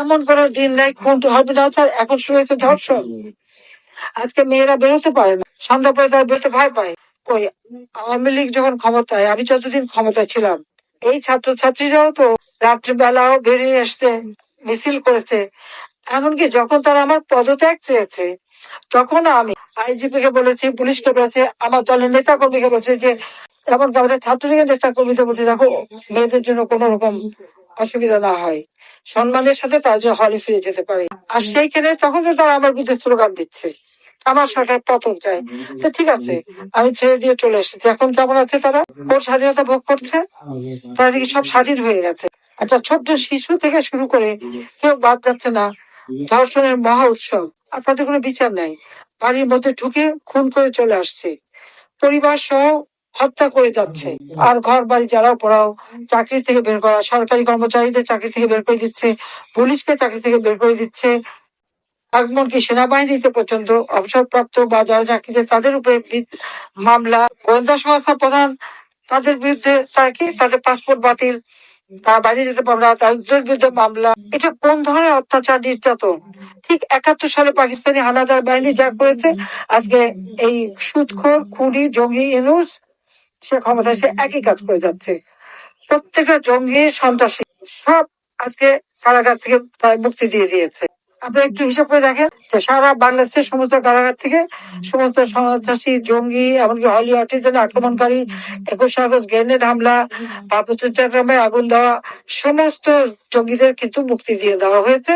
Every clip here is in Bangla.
এমন কোন দিন নাই খুন হবে না স্যার এখন শুরু হয়েছে ধর্ষণ আজকে মেয়েরা বেরোতে পারে না, সন্ধ্যা পরে তারা বেরোতে ভয় পায়। কই, আওয়ামী লীগ যখন ক্ষমতায়, আমি যতদিন ক্ষমতায় ছিলাম, এই ছাত্র ছাত্রীরাও তো রাত্রিবেলাও বেরিয়ে আসতে মিছিল করেছে। এমনকি যখন তারা আমার পদত্যাগ চেয়েছে, তখন আমি আইজিপি কে বলেছি, পুলিশকে বলেছে, আমার দলের নেতা কর্মীকে বলছে যে, এমনকি আমাদের ছাত্রলীগের নেতা কর্মীদের বলছে, দেখো, মেয়েদের জন্য কোন রকম অসুবিধা না হয়। সম্মানের সাথে তারা যে হলে ফিরে যেতে পারে। আর সেইখানে তখন তো তারা আমার বিরুদ্ধে স্লোগান দিচ্ছে। আমার সরকার পতন চাই তো ঠিক আছে, আমি ছেড়ে দিয়ে চলে এসেছি। এখন কেমন আছে তারা? কোন স্বাধীনতা ভোগ করছে? তারা দেখি সব স্বাধীন হয়ে গেছে। একটা ছোট্ট শিশু থেকে শুরু করে কেউ বাদ যাচ্ছে না। ধর্ষণের মহা উৎসব। আর তাদের কোনো বিচার নাই। বাড়ির মধ্যে ঢুকে খুন করে চলে আসছে। পরিবার সহ হত্যা করে যাচ্ছে। আর ঘর বাড়ি যারাও পড়াও চাকরি থেকে বের করা সরকারি কর্মচারীদের চাকরি থেকে বের করে দিচ্ছে পুলিশকে চাকরি থেকে বের করে দিচ্ছে। এমনকি সেনাবাহিনীতে পর্যন্ত অবসরপ্রাপ্ত বা যারা চাকরিতে তাদের উপরে মামলা। গোয়েন্দা সংস্থা প্রধান তাদের বিরুদ্ধে তাকে তাদের পাসপোর্ট বাতিল তারা বাইরে যেতে পারবে না তাদের বিরুদ্ধে মামলা। এটা কোন ধরনের অত্যাচার নির্যাতন? ঠিক একাত্তর সালে পাকিস্তানি হানাদার বাহিনী যা করেছে আজকে এই সুদখোর খুনি জঙ্গি ইনুস সে ক্ষমতায় সে একই কাজ করে যাচ্ছে। প্রত্যেকটা জঙ্গি, সন্ত্রাসী সব আজকে কারাগার থেকে তাই মুক্তি দিয়ে দিয়েছে। আপনি একটু হিসাব করে দেখেন যে সারা বাংলাদেশের সমস্ত কারাগার থেকে সমস্ত সন্ত্রাসী, জঙ্গি, এমনকি হলি আর্টিজেন, আক্রমণকারী, একুশ আগস্ট গ্রেনেড হামলা পার্বত্য চট্টগ্রামে আগুন দেওয়া, সমস্ত জঙ্গিদের কিন্তু মুক্তি দিয়ে দেওয়া হয়েছে।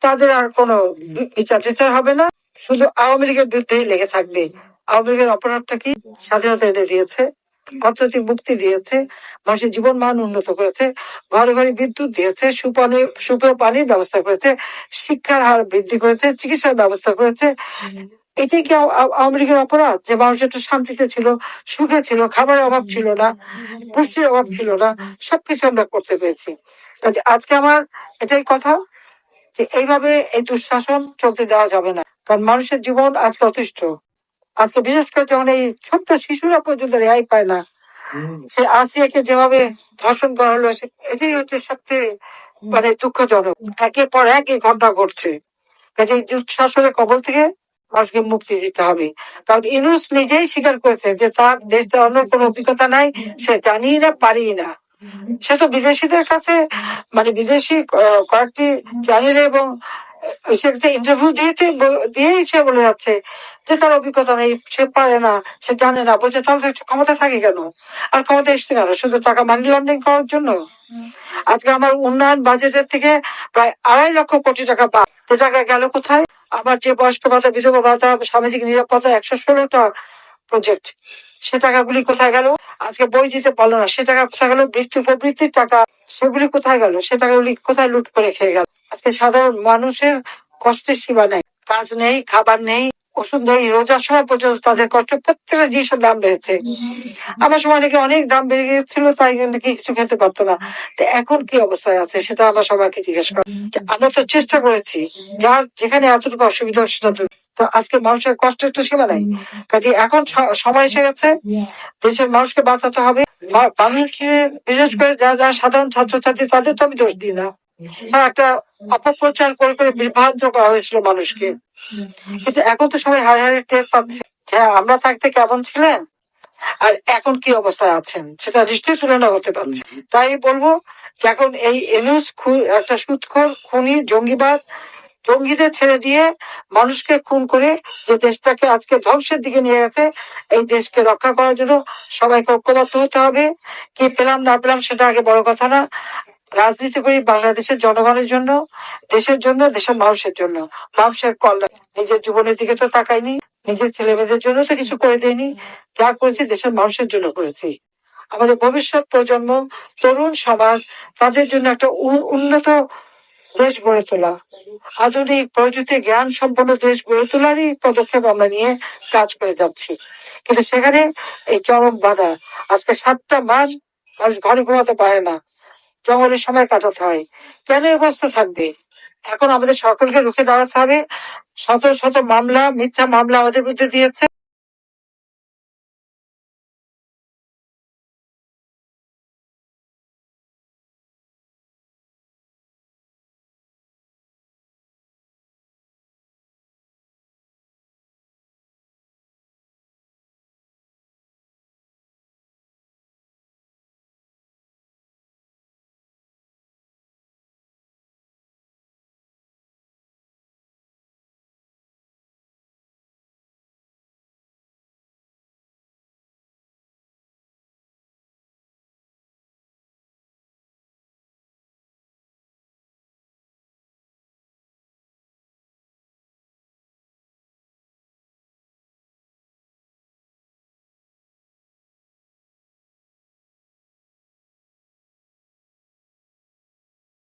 তাদের আর কোনো বিচার টিচার হবে না। শুধু আওয়ামী লীগের বিরুদ্ধেই লেগে থাকবে। আওয়ামী লীগের অপরাধটা কি? স্বাধীনতা এনে দিয়েছে। অর্থনৈতিক মুক্তি দিয়েছে মানুষের জীবন মান উন্নত করেছে ঘরে ঘরে বিদ্যুৎ দিয়েছে সুপানি সুপেয় পানির ব্যবস্থা করেছে শিক্ষার হার বৃদ্ধি করেছে চিকিৎসার ব্যবস্থা করেছে। এটাই কি আওয়ামী লীগের অপরাধ? যে মানুষ একটু শান্তিতে ছিল সুখে ছিল খাবারের অভাব ছিল না পুষ্টির অভাব ছিল না সবকিছু আমরা করতে পেরেছি। কাজে আজকে আমার এটাই কথা যে এইভাবে এই দুঃশাসন চলতে দেওয়া যাবে না। কারণ মানুষের জীবন আজকে অতিষ্ঠ। আজকে বিশেষ করে যখন এই ছোট্ট শিশুরা পর্যন্ত রেহাই পায় না সে আসিয়াকে যেভাবে ধর্ষণ করা হলো এটাই হচ্ছে সবচেয়ে মানে দুঃখজনক। একের পর এক এই ঘটনা ঘটছে। কাজে দুঃশাসনের কবল থেকে মানুষকে মুক্তি দিতে হবে। কারণ ইনুস নিজেই স্বীকার করেছে যে তার দেশ চালানোর কোনো অভিজ্ঞতা নাই সে জানি না পারি না। সে তো বিদেশিদের কাছে মানে বিদেশি কয়েকটি চ্যানেল এবং সে ইন্টারভিউ দিয়েতে ব- দিয়েই সে বলে যাচ্ছে। যে অভিজ্ঞতা নেই সে পারে না সে জানে না। বলছে তাহলে ক্ষমতা থাকে কেন? আর ক্ষমতা এসছে কেন? শুধু টাকা মানি লন্ডারিং করার জন্য? আজকে আমার উন্নয়ন বাজেটের থেকে প্রায় আড়াই লক্ষ কোটি টাকা সে টাকা গেল কোথায়? আবার যে বয়স্ক ভাতা বিধবা ভাতা সামাজিক নিরাপত্তা একশো ষোলোটা প্রজেক্ট সে টাকাগুলি কোথায় গেল? আজকে বই দিতে পারল না, সে টাকা কোথায় গেল? বৃত্তি উপবৃত্তির টাকা, সেগুলি কোথায় গেল? সে টাকাগুলি কোথায় লুট করে খেয়ে গেল? আজকে সাধারণ মানুষের কষ্টের সীমা নেই, কাজ নেই, খাবার নেই, ওষুধ নেই, রোজার সময় পর্যন্ত তাদের কষ্ট, প্রত্যেকটা জিনিসের দাম বেড়েছে। আমার সময় নাকি অনেক দাম বেড়ে গিয়েছিল, তাই নাকি কিছু খেতে পারতো না। তো এখন কি অবস্থায় আছে সেটা আমরা সবাইকে জিজ্ঞেস করি। আমরা তো চেষ্টা করেছি, যার যেখানে এতটুকু অসুবিধা সেটা তো আজকে মানুষের কষ্টের তো সীমা নাই। কাজে এখন সময় এসে গেছে। দেশের মানুষকে বাঁচাতে হবে। মানুষের বিশেষ করে যারা যারা সাধারণ ছাত্রছাত্রী তাদের তো আমি দোষ দিই না। হ্যাঁ, একটা অপপ্রচার করে করে বিভ্রান্ত করা হয়েছিল মানুষকে। কিন্তু এখন তো সবাই হারে হারে টের পাচ্ছে। হ্যাঁ, আমরা থাকতে কেমন ছিলেন? আর এখন কি অবস্থায় আছেন? সেটা নিশ্চয়ই তুলনা হতে পারছে। তাই বলব যে এখন এই এনুস একটা সুৎখর খুনি জঙ্গিবাদ জঙ্গিদের ছেড়ে দিয়ে মানুষকে খুন করে যে দেশটাকে আজকে ধ্বংসের দিকে নিয়ে গেছে, এই দেশকে রক্ষা করার জন্য সবাইকে ঐক্যবদ্ধ হতে হবে। কি পেলাম, না পেলাম সেটা আগে বড় কথা না। রাজনীতি করি বাংলাদেশের জনগণের জন্য, দেশের জন্য, দেশের মানুষের জন্য। মানুষের কল্যাণ নিজের জীবনের দিকে তো তাকাইনি, নিজের ছেলে মেয়েদের জন্য তো কিছু করে দেয়নি। যা করেছি দেশের মানুষের জন্য করেছি। আমাদের ভবিষ্যৎ প্রজন্ম, তরুণ সমাজ, তাদের জন্য একটা উন্নত দেশ গড়ে তোলা। আধুনিক প্রযুক্তি, জ্ঞান সম্পন্ন দেশ গড়ে তোলারই পদক্ষেপ আমরা নিয়ে কাজ করে যাচ্ছি। কিন্তু সেখানে এই চরম বাধা। আজকে সাতটা মাস মানুষ ঘরে ঘুমাতে পারে না। জঙ্গলের সময় কাটাতে হয়। কেন অবস্থা থাকবে? এখন আমাদের সকলকে রুখে দাঁড়াতে হবে। শত শত মামলা, মিথ্যা মামলা আমাদের বিরুদ্ধে দিয়েছে।